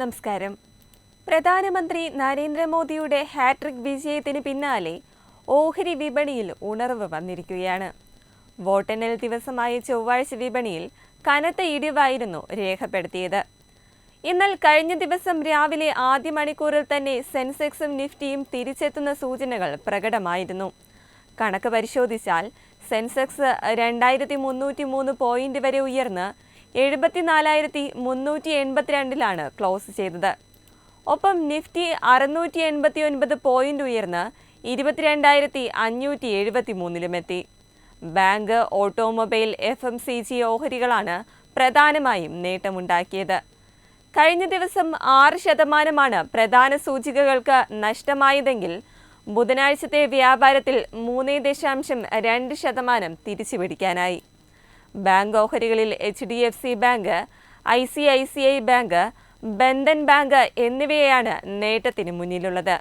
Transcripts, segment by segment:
നമസ്കാരം. പ്രധാനമന്ത്രി നരേന്ദ്രമോദിയുടെ ഹാട്രിക് വിജയത്തിന് പിന്നാലെ ഓഹരി വിപണിയിൽ ഉണർവ് വന്നിരിക്കുകയാണ്. വോട്ടെണ്ണൽ ദിവസമായ ചൊവ്വാഴ്ച വിപണിയിൽ കനത്ത ഇടിവായിരുന്നു രേഖപ്പെടുത്തിയത്. എന്നാൽ കഴിഞ്ഞ ദിവസം രാവിലെ ആദ്യ മണിക്കൂറിൽ തന്നെ സെൻസെക്സും നിഫ്റ്റിയും തിരിച്ചെത്തുന്ന സൂചനകൾ പ്രകടമായിരുന്നു. കണക്ക് പരിശോധിച്ചാൽ സെൻസെക്സ് രണ്ടായിരത്തി മുന്നൂറ്റി മൂന്ന് പോയിന്റ് വരെ ഉയർന്ന് എഴുപത്തിനാലായിരത്തി മുന്നൂറ്റി എൺപത്തിരണ്ടിലാണ് ക്ലോസ് ചെയ്തത്. ഒപ്പം നിഫ്റ്റി അറുന്നൂറ്റി എൺപത്തി ഒൻപത് പോയിന്റ് ഉയർന്ന് ഇരുപത്തിരണ്ടായിരത്തി അഞ്ഞൂറ്റി എഴുപത്തി മൂന്നിലുമെത്തി bank automobile F M C G ഓഹരികളാണ് പ്രധാനമായും നേട്ടമുണ്ടാക്കിയത്. കഴിഞ്ഞ ദിവസം ആറ് ശതമാനമാണ് പ്രധാന സൂചികകൾക്ക് നഷ്ടമായതെങ്കിൽ ബുധനാഴ്ചത്തെ വ്യാപാരത്തിൽ മൂന്ന് ദശാംശം രണ്ട് ശതമാനം തിരിച്ചുപിടിക്കാനായി. Bank ഓഹരികളിൽ H D F C bank I C I C I bank Bandhan bank എന്നിവയാണ് നേട്ടത്തിന് മുന്നിലുള്ളത്.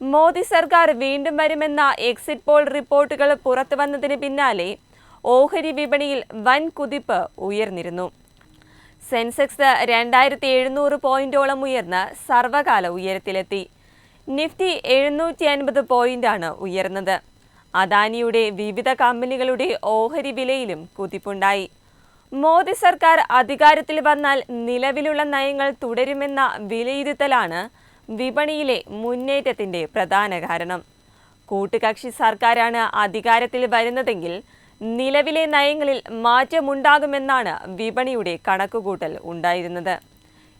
മോദി സർക്കാർ വീണ്ടും വരുമെന്ന എക്സിറ്റ് പോൾ റിപ്പോർട്ടുകൾ പുറത്തു വന്നതിന് പിന്നാലെ ഓഹരി വിപണിയിൽ വൻ കുതിപ്പ് ഉയർന്നിരുന്നു. സെൻസെക്സ് രണ്ടായിരത്തി എഴുന്നൂറ് പോയിന്റോളം ഉയർന്ന് സർവകാല ഉയരത്തിലെത്തി. നിഫ്റ്റി എഴുന്നൂറ്റി അൻപത് പോയിന്റാണ് ഉയർന്നത്. അദാനിയുടെ വിവിധ കമ്പനികളുടെ ഓഹരി വിലയിലും കുതിപ്പുണ്ടായി. മോദി സർക്കാർ അധികാരത്തിൽ വന്നാൽ നിലവിലുള്ള നയങ്ങൾ തുടരുമെന്ന വിലയിരുത്തലാണ് വിപണിയിലെ മുന്നേറ്റത്തിന്റെ പ്രധാന കാരണം. കൂട്ടുകക്ഷി സർക്കാരാണ് അധികാരത്തിൽ വരുന്നതെങ്കിൽ നിലവിലെ നയങ്ങളിൽ മാറ്റമുണ്ടാകുമെന്നാണ് വിപണിയുടെ കണക്കുകൂട്ടൽ ഉണ്ടായിരുന്നത്.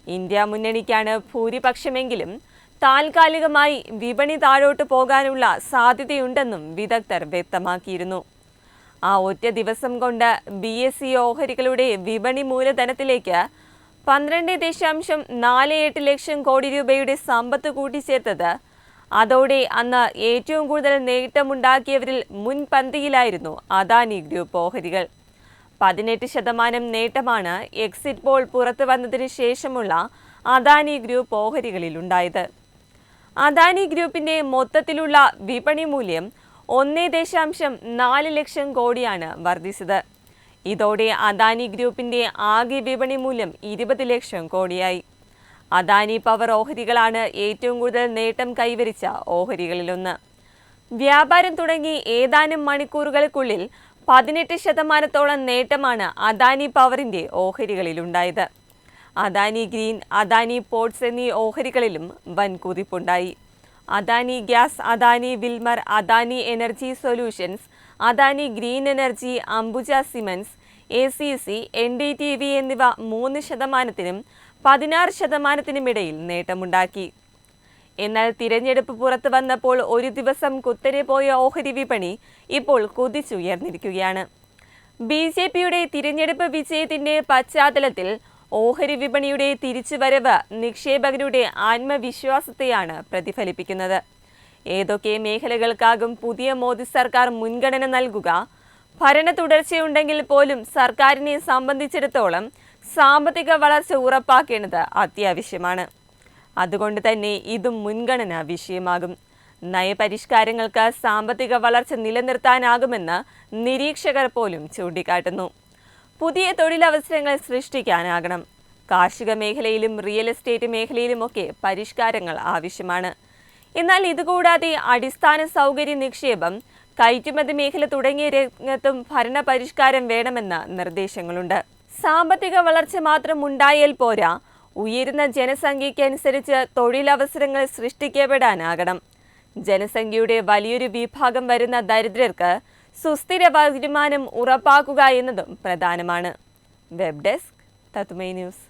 ഇന്ത്യ മുന്നണിക്കാണ് ഭൂരിപക്ഷമെങ്കിലും താൽക്കാലികമായി വിപണി താഴോട്ട് പോകാനുള്ള സാധ്യതയുണ്ടെന്നും വിദഗ്ധർ വ്യക്തമാക്കിയിരുന്നു. ആ ഒറ്റ ദിവസം കൊണ്ട് ബി എസ് സി ഓഹരികളുടെ വിപണി മൂലധനത്തിലേക്ക് പന്ത്രണ്ട് ദശാംശം നാല് എട്ട് ലക്ഷം കോടി രൂപയുടെ സമ്പത്ത് കൂട്ടിച്ചേർത്തത്. അതോടെ അന്ന് ഏറ്റവും കൂടുതൽ നേട്ടമുണ്ടാക്കിയവരിൽ മുൻപന്തിയിലായിരുന്നു അദാനി ഗ്രൂപ്പ് ഓഹരികൾ. പതിനെട്ട് ശതമാനം നേട്ടമാണ് എക്സിറ്റ് പോൾ പുറത്തു വന്നതിന് ശേഷമുള്ള അദാനി ഗ്രൂപ്പ് ഓഹരികളിലുണ്ടായത്. അദാനി ഗ്രൂപ്പിന്റെ മൊത്തത്തിലുള്ള വിപണി മൂല്യം ഒന്നേ ദശാംശം നാല് ലക്ഷം കോടിയാണ് വർദ്ധിച്ചത്. ഇതോടെ അദാനി ഗ്രൂപ്പിന്റെ ആകെ വിപണി മൂല്യം ഇരുപത് ലക്ഷം കോടിയായി. അദാനി പവർ ഓഹരികളാണ് ഏറ്റവും കൂടുതൽ നേട്ടം കൈവരിച്ച ഓഹരികളിലൊന്ന്. വ്യാപാരം തുടങ്ങി ഏതാനും മണിക്കൂറുകൾക്കുള്ളിൽ പതിനെട്ട് ശതമാനത്തോളം നേട്ടമാണ് അദാനി പവറിന്റെ ഓഹരികളിലുണ്ടായത്. അദാനി ഗ്രീൻ അദാനി പോർട്സ് എന്നീ ഓഹരികളിലും വൻ കുതിപ്പുണ്ടായി Adani Gas Adani Wilmar Adani Energy Solutions Adani Green Energy Ambuja Cements A C C N D T V എന്നിവ മൂന്ന് ശതമാനത്തിനും പതിനാറ് ശതമാനത്തിനുമിടയിൽ നേട്ടമുണ്ടാക്കി. എന്നാൽ തിരഞ്ഞെടുപ്പ് പുറത്തു വന്നപ്പോൾ ഒരു ദിവസം കുത്തനെ പോയ ഓഹരി വിപണി ഇപ്പോൾ കുതിച്ചുയർന്നിരിക്കുകയാണ്. ബി ജെ പിയുടെ തിരഞ്ഞെടുപ്പ് വിജയത്തിന്റെ പശ്ചാത്തലത്തിൽ ഓഹരി വിപണിയുടെ തിരിച്ചുവരവ് നിക്ഷേപകരുടെ ആത്മവിശ്വാസത്തെയാണ് പ്രതിഫലിപ്പിക്കുന്നത്. ഏതൊക്കെ മേഖലകൾക്കാകും പുതിയ മോദി സർക്കാർ മുൻഗണന നൽകുക? ഭരണ തുടർച്ചയുണ്ടെങ്കിൽ പോലും സർക്കാരിനെ സംബന്ധിച്ചിടത്തോളം സാമ്പത്തിക വളർച്ച ഉറപ്പാക്കേണ്ടത് അത്യാവശ്യമാണ്. അതുകൊണ്ട് തന്നെ ഇതും മുൻഗണന വിഷയമാകും. നയപരിഷ്കാരങ്ങൾക്ക് സാമ്പത്തിക വളർച്ച നിലനിർത്താനാകുമെന്ന് നിരീക്ഷകർ പോലും ചൂണ്ടിക്കാട്ടുന്നു. പുതിയ തൊഴിലവസരങ്ങൾ സൃഷ്ടിക്കാനാകണം. കാർഷിക മേഖലയിലും റിയൽ എസ്റ്റേറ്റ് മേഖലയിലുമൊക്കെ പരിഷ്കാരങ്ങൾ ആവശ്യമാണ്. എന്നാൽ ഇതുകൂടാതെ അടിസ്ഥാന സൗകര്യ നിക്ഷേപം കയറ്റുമതി മേഖല തുടങ്ങിയ രംഗത്തും ഭരണ പരിഷ്കാരം വേണമെന്ന നിർദ്ദേശങ്ങളുണ്ട്. സാമ്പത്തിക വളർച്ച മാത്രം ഉണ്ടായാൽ പോരാ ഉയരുന്ന ജനസംഖ്യയ്ക്കനുസരിച്ച് തൊഴിലവസരങ്ങൾ സൃഷ്ടിക്കപ്പെടാനാകണം. ജനസംഖ്യയുടെ വലിയൊരു വിഭാഗം വരുന്ന ദരിദ്രർക്ക് സുസ്ഥിര വരുമാനം ഉറപ്പാക്കുക എന്നതും പ്രധാനമാണ്. വെബ് ഡെസ്ക് തത്തുമൈ ന്യൂസ്.